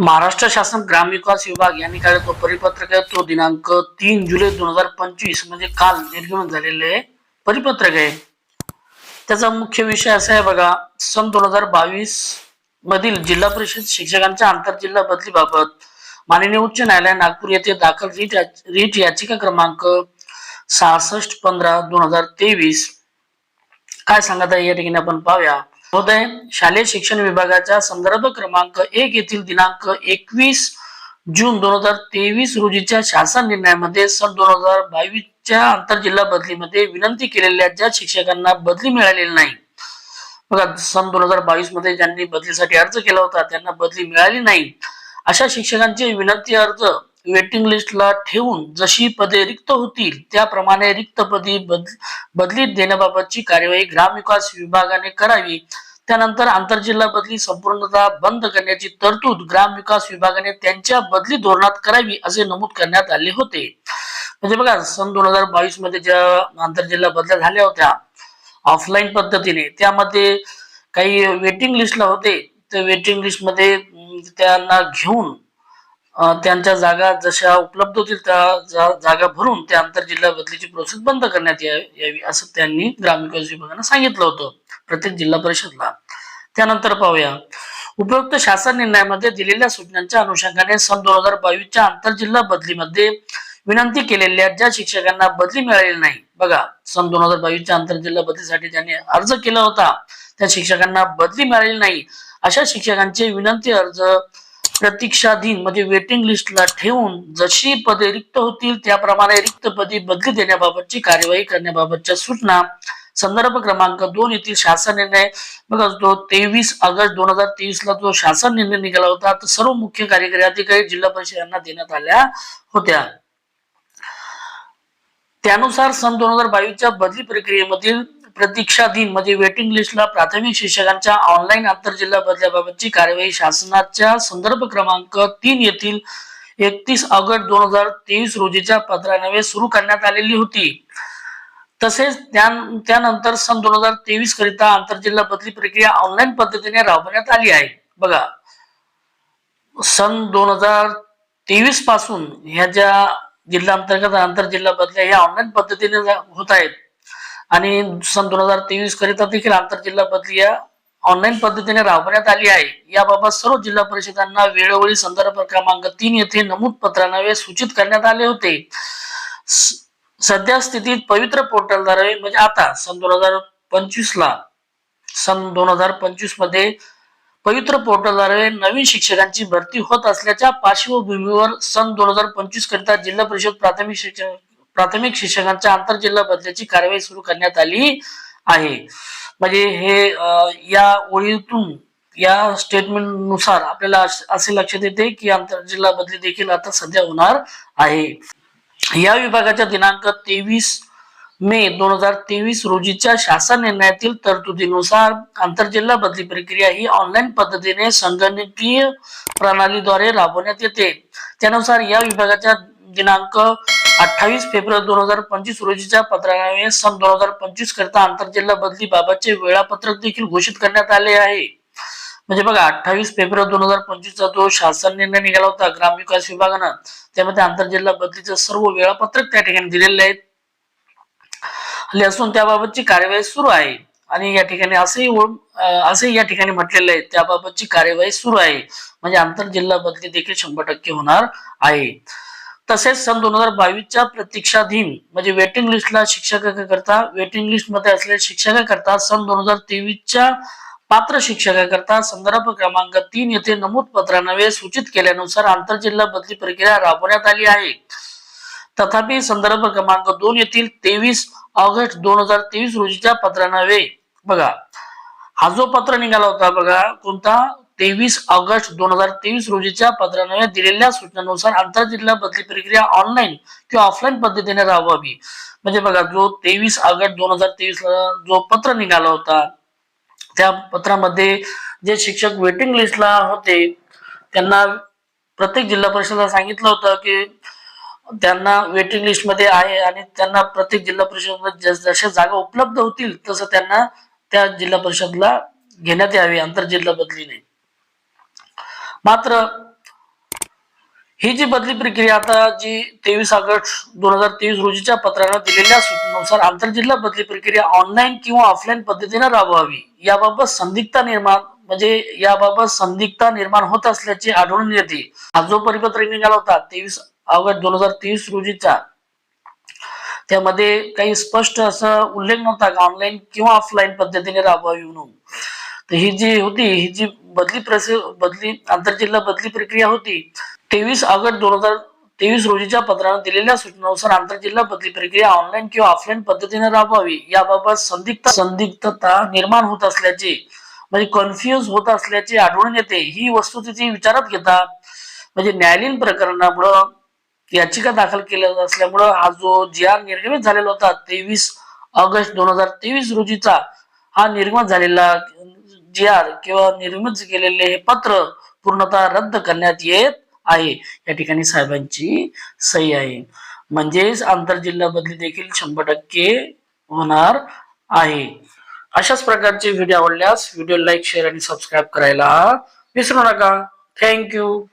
महाराष्ट्र शासन ग्रामविकास विभाग यांनी काढलेला तो परिपत्रक आहे तो दिनांक तीन जुलै दोन हजार पंचवीस म्हणजे काल निर्गमन झालेले परिपत्रक आहे. त्याचा मुख्य विषय असा आहे बघा सन दोन हजार बावीस मधील जिल्हा परिषद शिक्षकांच्या आंतरजिल्हा बदलीबाबत माननीय उच्च न्यायालय नागपूर येथे दाखल रीट रीट याचिका क्रमांक सहासष्ट पंधरा दोन हजार तेवीस. काय सांगत आहे या ठिकाणी आपण पाहूया. महोदय शालेय शिक्षण विभागाच्या संदर्भ क्रमांक एक येथील दिनांक एकवीस जून दोन हजार तेवीस रोजीच्या शासन निर्णयामध्ये सन दोन हजार बावीसच्या आंतरजिल्हा बदलीमध्ये विनंती केलेल्या ज्या शिक्षकांना बदली मिळालेली नाही. बघा सन दोन हजार बावीसमध्ये ज्यांनी बदलीसाठी अर्ज केला होता त्यांना बदली मिळाली नाही. अशा शिक्षकांचे विनंती अर्ज वेटिंग लिस्टला ठेवून जशी पदे रिक्त होतील त्याप्रमाणे रिक्त पदी बद बदलीत देण्याबाबतची कार्यवाही ग्रामविकास विभागाने करावी. त्यानंतर आंतरजिल्हा बदली संपूर्णतः बंद करण्याची तरतूद ग्रामविकास विभागाने त्यांच्या बदली धोरणात करावी असे नमूद करण्यात आले होते. म्हणजे बघा सन दोन हजार बावीसमध्ये ज्या आंतरजिल्हा बदल्या झाल्या होत्या ऑफलाईन पद्धतीने त्यामध्ये काही वेटिंग लिस्टला होते. त्या वेटिंग लिस्टमध्ये त्यांना घेऊन त्यांच्या जागा जशा उपलब्ध होतील त्या जागा भरून त्या आंतरजिल्हा बदलीची प्रोसेस बंद करण्यात यावी असं त्यांनी ग्रामविकास विभागानं सांगितलं होतं प्रत्येक जिल्हा परिषदला. त्यानंतर पाहूया. उपयुक्त शासन निर्णयामध्ये दिलेल्या सूचनांच्या अनुषंगाने सन दोन हजार बावीसच्या आंतरजिल्हा बदलीमध्ये विनंती केलेल्या ज्या शिक्षकांना बदली मिळालेली नाही बघा सन दोन हजार बावीसच्या आंतरजिल्हा बदलीसाठी ज्यांनी अर्ज केला होता त्या शिक्षकांना बदली मिळालेली नाही अशा शिक्षकांचे विनंती अर्ज प्रतीक्षाधीन म्हणजे वेटिंग लिस्टला ठेवून जशी पदे रिक्त होतील त्याप्रमाणे रिक्त पदी बदली देण्याबाबतची कार्यवाही करण्याबाबतच्या सूचना संदर्भ क्रमांक दोन येथील शासन निर्णय. बघा तो तेवीस ऑगस्ट दोन हजार तेवीस ला जो शासन निर्णय निघाला होता तर सर्व मुख्य कार्यकारी अधिकारी जिल्हा परिषद यांना देण्यात आल्या होत्या. त्यानुसार सन दोन हजार बावीसच्या बदली प्रक्रियेमधील प्रतीक्षाधीन म्हणजे वेटिंग लिस्टला प्राथमिक शिक्षकांच्या ऑनलाईन आंतरजिल्हा बदल्याबाबतची कार्यवाही शासनाच्या संदर्भ क्रमांक तीन येथील एकतीस ऑगस्ट दोन हजार तेवीस रोजीच्या पत्रान्वये सुरू करण्यात आलेली होती. तसेच त्यानंतर सन दोन हजार तेवीस करिता आंतरजिल्हा बदली प्रक्रिया ऑनलाईन पद्धतीने राबवण्यात आली आहे. बघा सन दोन हजार तेवीसपासून ह्या ज्या जिल्हा अंतर्गत आंतरजिल्हा बदल्या ह्या ऑनलाईन पद्धतीने होत आहेत. आणि सन दोन हजार तेवीस करिता देखील आंतरजिल्हा बदली या ऑनलाईन पद्धतीने राबवण्यात आली आहे. याबाबत सर्व जिल्हा परिषदांना वेळोवेळी संदर्भ क्रमांक तीन येथे नमूद पत्रान्वये सूचित करण्यात आले होते. सध्या स्थितीत पवित्र पोर्टलद्वारे म्हणजे आता सन दोन हजार पंचवीस ला सन दोन हजार पंचवीसमध्ये पवित्र पोर्टलद्वारे नवीन शिक्षकांची भरती होत असल्याच्या पार्श्वभूमीवर सन दोन हजार पंचवीस करिता जिल्हा परिषद प्राथमिक शिक्षण प्राथमिक शिक्षकांच्या आंतरजिल्हा बदल्याची कार्यवाही सुरू करण्यात आली आहे. म्हणजे हे या ओळीतून या स्टेटमेंटनुसार आपल्याला असे लक्षात येते की आंतरजिल्हा बदली देखील आता सध्या होणार आहे. या विभागाच्या दिनांक तेवीस मे दोन हजार तेवीस रोजीच्या शासन निर्णयातील तरतुदीनुसार आंतरजिल्हा बदली प्रक्रिया ही ऑनलाईन पद्धतीने संगणकीय प्रणालीद्वारे राबवण्यात येते. त्यानुसार या विभागाच्या दिनांक अठ्ठावीस फेब्रुवारी दोन हजार पंचवीस रोजीच्या पत्रान्वये सन दोन हजार पंचवीस करता आंतरजिल्हा बदली बाबतचे वेळापत्रक देखील घोषित करण्यात आले आहे. म्हणजे बघा अठ्ठावीस फेब्रुवारी दोन हजार पंचवीसचा जो शासन निर्णय निघाला होता ग्रामविकास विभागानं त्यामध्ये आंतरजिल्हा बदलीचं सर्व वेळापत्रक त्या ठिकाणी दिलेले आहेत. आले असून त्याबाबतची कार्यवाही सुरू आहे आणि या ठिकाणी असेही ओळ- या ठिकाणी म्हटलेले आहे त्याबाबतची कार्यवाही सुरू आहे. म्हणजे आंतरजिल्हा बदली देखील शंभर टक्के होणार आहे. तसेच सन दोन हजार बावीसच्या प्रतीक्षाधीन म्हणजे वेटिंग लिस्टला शिक्षकाकरता वेटिंग लिस्टमध्ये असलेल्या शिक्षकाकरता सन दोन हजार तेवीसच्या पात्र शिक्षकाकरता संदर्भ क्रमांक तीन येथे नमूद पत्रानवे सूचित केल्यानुसार आंतरजिल्हा बदली प्रक्रिया राबवण्यात आली आहे. तथापि संदर्भ क्रमांक दोन येथील तेवीस ऑगस्ट दोन हजार तेवीस रोजीच्या पत्रानवे बघा हा जो पत्र निघाला होता बघा कोणता? तेवीस ऑगस्ट दोन हजार तेवीस रोजीच्या पत्रान्वये दिलेल्या सूचनानुसार आंतरजिल्हा बदली प्रक्रिया ऑनलाईन किंवा ऑफलाईन पद्धतीने राबवावी. म्हणजे बघा जो तेवीस ऑगस्ट दोन हजार तेवीस ला जो पत्र निघाला होता त्या पत्रामध्ये जे शिक्षक वेटिंग लिस्टला होते त्यांना प्रत्येक जिल्हा परिषदला सांगितलं होतं की त्यांना वेटिंग लिस्टमध्ये आहे आणि त्यांना प्रत्येक जिल्हा परिषद जशा जागा उपलब्ध होतील तसं त्यांना त्या जिल्हा परिषदला घेण्यात यावी आंतरजिल्हा बदलीने. मात्र ही जी बदली प्रक्रिया आता जी तेवीस ऑगस्ट दोन हजार तेवीस रोजीच्या पत्रानं दिलेल्या सूचनेनुसार आंतरजिल्हा बदली प्रक्रिया ऑनलाईन किंवा ऑफलाईन पद्धतीने राबवावी याबाबत संदिग्धता निर्माण म्हणजे याबाबत संदिग्धता निर्माण होत असल्याचे आढळून येते. हा जो परिपत्रक निघाला होता तेवीस ऑगस्ट दोन हजार तेवीस रोजीचा त्यामध्ये काही स्पष्ट असं उल्लेख नव्हता का ऑनलाईन किंवा ऑफलाईन पद्धतीने राबवावी म्हणून. तर ही जी होती ही जी बदली प्रस बदली आंतरजिल्हा बदली प्रक्रिया होती तेवीस ऑगस्ट दोन हजार तेवीस रोजीच्या पत्रानं दिलेल्या सूचनानुसार आंतरजिल्हा बदली प्रक्रिया ऑनलाईन किंवा ऑफलाईन पद्धतीने राबवावी. याबाबत संदिग्ध संदिग्धता निर्माण होत असल्याचे म्हणजे कन्फ्युज होत असल्याचे आढळून येते. ही वस्तुस्थिती विचारात घेता म्हणजे न्यायालयीन प्रकरणामुळं याचिका दाखल केल्या असल्यामुळं हा जो जी आर निर्गमित झालेला होता तेवीस ऑगस्ट दोन हजार तेवीस रोजीचा हा निर्गमन झालेला जी आर किंवा निर्मित केलेले हे पत्र पूर्णतः रद्द करण्यात येत आहे. या ठिकाणी साहेबांची सही आहे. म्हणजेच आंतरजिल्हा बदली देखील शंभर टक्के होणार आहे. अशाच प्रकारचे व्हिडिओ आवडल्यास व्हिडिओ लाईक शेअर आणि सबस्क्राईब करायला विसरू नका. थँक्यू